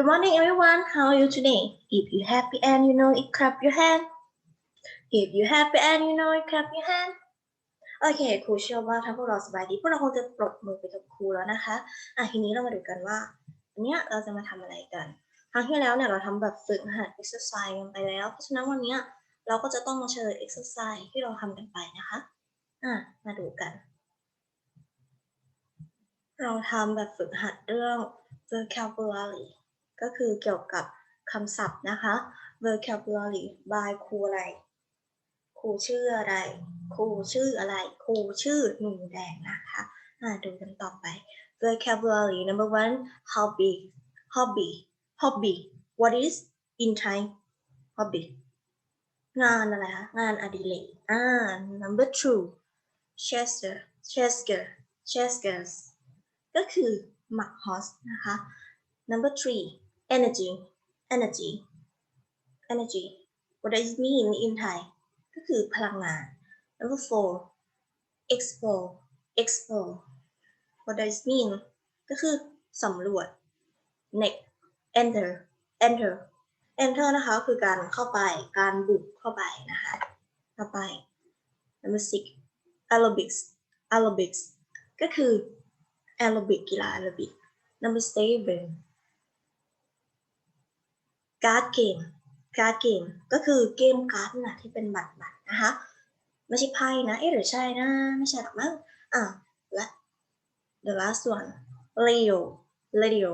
Good morning, everyone. How are you today? If you happy and you know it, clap your hand. If you happy and you know it, clap your hand. โอเคครูเชื่อว่าถ้าพวกเราสบายดีพวกเราคงจะปรบมือไปกับครูแล้วนะคะอะทีนี้เรามาดูกันว่าอันเนี้ยเราจะมาทำอะไรกัน ครั้งที่แล้วเนี่ยเราทำแบบฝึกหัด exercise กันไปแล้ว เพราะฉะนั้นวันเนี้ยเราก็จะต้องมาเฉลย exercise ที่เราทำกันไปนะคะอะมาดูกัน เราทำแบบฝึกหัดเรื่อง vocabulary ก็คือเกี่ยวกับคำศัพท์นะคะ vocabulary by ครูอะไรครูชื่ออะไร ครูชื่ออะไร ครูชื่อหนูแดงนะคะอ่าดูกันต่อไป vocabulary number one hobby hobby hobby what is in Thai hobby งานอะไรคะ งานอดิเรกอ่า number two chester chester chesters ก็คือหมักฮอสนะคะ number three energy energy energy what does it mean in Thai ก็คือพลังงาน number four explore explore what does it mean ก็คือสำรวจ next enter enter enter นะคะคือการเข้าไปการบุกเข้าไปนะคะเข้าไป number six aerobics aerobics ก็คือ aerobic กีฬา aerobic number seven การ์ดเกมการ์ดเกมก็คือเกมการ์ดนะที่เป็นบัตรบัตรนะคะไม่ใช่ไพ่นะเอ๊ะหรือใช่นะ ไม่ใช่หรอกมั้งอะและ the last one radio radio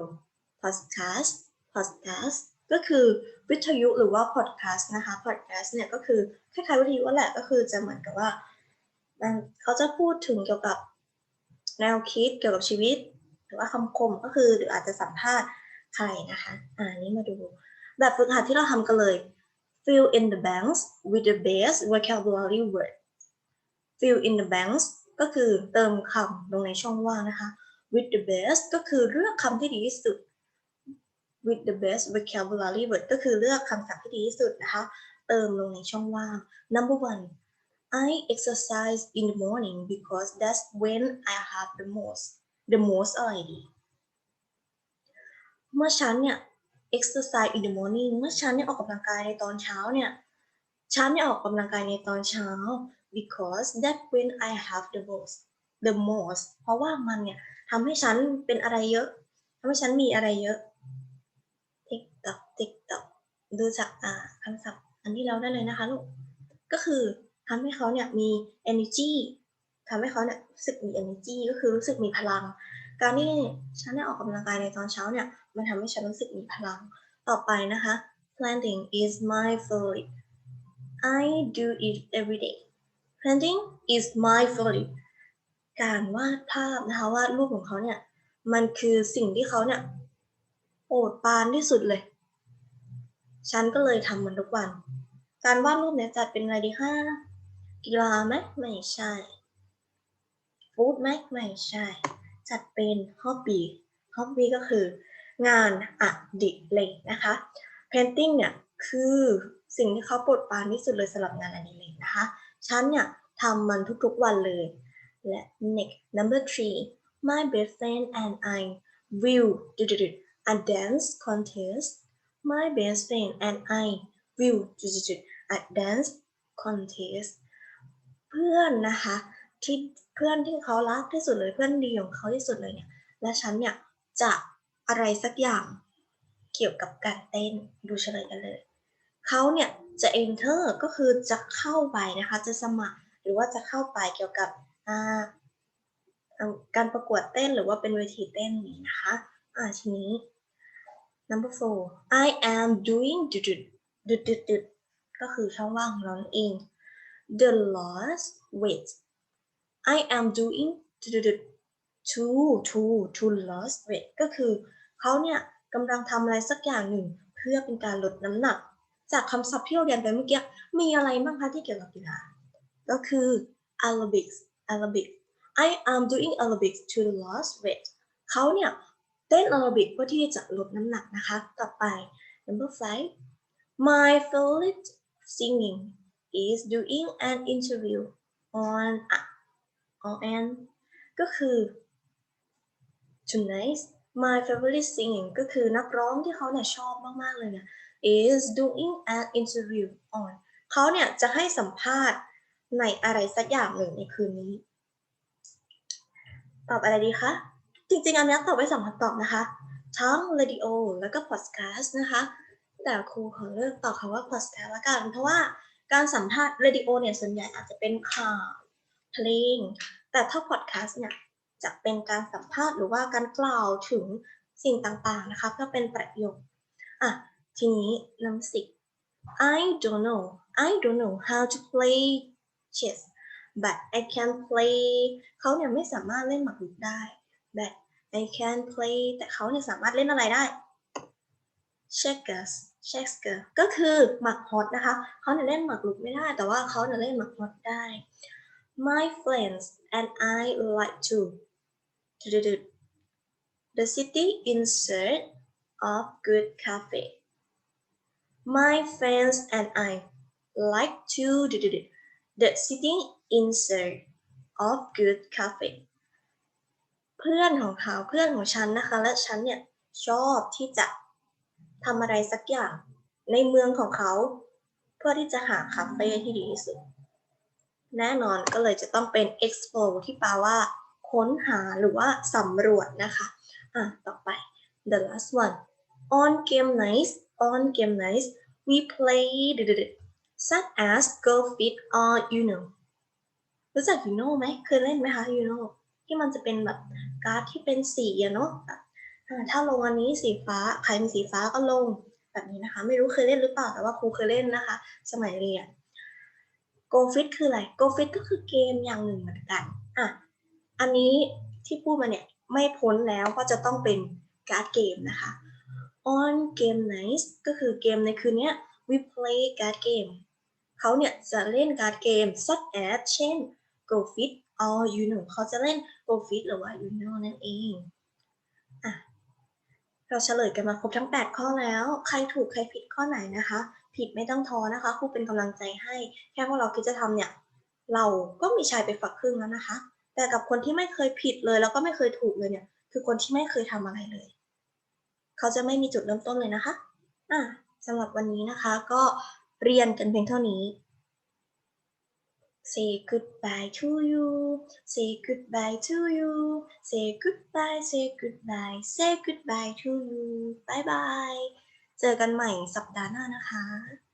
podcast podcast ก็คือวิทยุหรือว่า podcast นะคะ podcast เนี่ยก็คือคล้ายๆวิทยุแหละก็คือจะเหมือนกับว่าเขาจะพูดถึงเกี่ยวกับแนวคิดเกี่ยวกับชีวิต หรือว่าคำคมก็คือหรืออาจจะสัมภาษณ์ใครนะคะ อ่านี้มาดู แบบฝึกหัดที่เราทำกันเลย fill in the blanks with the best vocabulary word fill in the blanks ก็คือเติมคำลงในช่องว่างนะคะ with the best ก็คือเลือกคำที่ดีที่สุด with the best vocabulary word ก็คือเลือกคำศัพท์ที่ดีที่สุดนะคะ เติมลงในช่องว่าง number one I exercise in the morning because that's when I have the most the most อะไรดี เมื่อฉันเนี่ย exercise in the morning เมื่อฉันเนี่ยออกกำลังกายในตอนเช้าเนี่ย ฉันเนี่ยออกกำลังกายในตอนเช้า because that when I have the most the most เพราะว่ามันเนี่ยทำให้ฉันเป็นอะไรเยอะทำให้ฉันมีอะไรเยอะติ๊กตอกติ๊กตอกดูจากอ่าคำศัพท์อันที่เราได้เลยนะคะลูก ก็คือทำให้เขาเนี่ยมี energy ทำให้เขาเนี่ยรู้สึกมี energy ก็คือรู้สึกมีพลัง การที่ฉันได้ออกกำลังกายในตอนเช้าเนี่ย มันทำให้ฉันรู้สึกมีพลัง ต่อไปนะคะ planting is my favorite I do it every day planting is my favorite การวาดภาพนะคะวาดรูปของเขาเนี่ย มันคือสิ่งที่เขาเนี่ยโปรดปานที่สุดเลย ฉันก็เลยทำมันทุกวัน การวาดรูปเนี่ยจัดเป็นอะไรดีคะกีฬาไหมไม่ใช่ ฟู้ดไหมไม่ใช่ จัดเป็นฮอบบี้ฮอบบี้ก็คืองานอดิเรกนะคะ painting เนี่ยคือสิ่งที่เขาโปรดปรานที่สุดเลยสำหรับงานอดิเรกนะคะ ฉันเนี่ยทำมันทุกๆวันเลย และ next number three my best friend and I will do do do a dance contest my best friend and I will do do do a dance contest เพื่อนนะคะ ที่เพื่อนที่เขารักที่สุดเลยเพื่อนดีของเขาที่สุดเลยเนี่ยและฉันเนี่ยจะอะไรสักอย่างเกี่ยวกับการเต้นดูเฉลยกันเลยเขาเนี่ยจะ enter ก็คือจะเข้าไปนะคะจะสมัครหรือว่าจะเข้าไปเกี่ยวกับการประกวดเต้นหรือว่าเป็นเวทีเต้นนี้นะคะอ่าทีนี้ number four I am doing ดุดดุดดุดดุดุดก็คือช่องว่างของเราเอง the last weight I am doing to to to lose weight ก็คือเขาเนี่ยกำลังทำอะไรสักอย่างหนึ่ง เพื่อเป็นการลดน้ำหนัก จากคำศัพท์ที่เราเรียนไปเมื่อกี้มีอะไรบ้างคะที่เกี่ยวกับกีฬาก็คือ aerobics aerobics I am doing aerobics to lose weight เขาเนี่ยเต้นแอโรบิกเพื่อที่จะลดน้ำหนักนะคะ ต่อไป number five my favorite singing is doing an interview on on an ก็คือ tonight my favorite singing ก็คือนักร้องที่เขาเนี่ยชอบมาก ๆ เลยเนี่ย is doing an interview on เขาเนี่ยจะให้สัมภาษณ์ในอะไรสักอย่างหนึ่งในคืนนี้ ตอบอะไรดีคะ จริง ๆ อันนี้ตอบไว้สองคำตอบนะคะ ทั้ง radio แล้วก็ podcast นะคะ แต่ครูขอเลือกตอบคำว่า podcast ละกัน เพราะว่าการสัมภาษณ์ radio เนี่ยส่วนใหญ่อาจจะเป็นข่าว เพลง แต่ถ้า podcast เนี่ยจะเป็นการสัมภาษณ์หรือว่าการกล่าวถึงสิ่งต่างๆนะคะเพื่อเป็นประโยชน์อะทีนี้น้ำสิ I don't know I don't know how to play chess but I can play เขาเนี่ยไม่สามารถเล่นหมากรุกได้ but I can play แต่เขาเนี่ยสามารถเล่นอะไรได้ checkers checkers ก็คือหมากฮอตนะคะเขาเนี่ยเล่นหมากรุกไม่ได้ แต่ว่าเขาเนี่ยเล่นหมากฮอตได้ My friends and I like to the city in search of good cafe My friends and I like to the city in search of good cafe เพื่อนของเขาเพื่อนของฉันนะคะ และฉันเนี่ยชอบที่จะทำอะไรสักอย่างในเมืองของเขา เพื่อที่จะหาคาเฟ่ที่ดีที่สุด แน่นอนก็เลยจะต้องเป็น explore ที่แปลว่า ค้นหาหรือว่าสำรวจนะคะอะต่อไป the last one on game nights on game nights we play such as go fit or you know รู้จัก you know ไหมเคยเล่นไหมคะ you know ที่มันจะเป็นแบบการ์ดที่เป็นสีอะเนาะอ่าถ้าลงอันนี้สีฟ้าใครมีสีฟ้าก็ลงแบบนี้นะคะ ไม่รู้เคยเล่นหรือเปล่าแต่ว่าครูเคยเล่นนะคะ สมัยเรียน go fit คืออะไร go fit ก็คือเกมอย่างหนึ่งเหมือนกันอะอันนี้ที่พูดมาเนี่ยไม่พ้นแล้วก็จะต้องเป็นการ์ดเกมนะคะ on game night ก็คือเกมในคืนนี้ we play card game เขาเนี่ยจะเล่นการ์ดเกม such as เช่น go fit or you know เขาจะเล่น go fit หรือว่า you know นั่นเองอะเราเฉลยกันมาครบทั้ง 8 ข้อแล้ว ใครถูกใครผิดข้อไหนนะคะ ผิดไม่ต้องท้อนะคะครูเป็นกำลังใจให้ แค่ว่าเราคิดจะทำเนี่ย เราก็มีชัยไปฝักครึ่งแล้วนะคะ แต่กับคนที่ไม่เคยผิดเลย แล้วก็ไม่เคยถูกเลยเนี่ย คือคนที่ไม่เคยทำอะไรเลย เขาจะไม่มีจุดเริ่มต้นเลยนะคะอะสำหรับวันนี้นะคะก็เรียนกันเพียงเท่านี้ Say goodbye to you Say goodbye to you Say goodbye Say goodbye Say goodbye to you Bye bye เจอกันใหม่สัปดาห์หน้านะคะ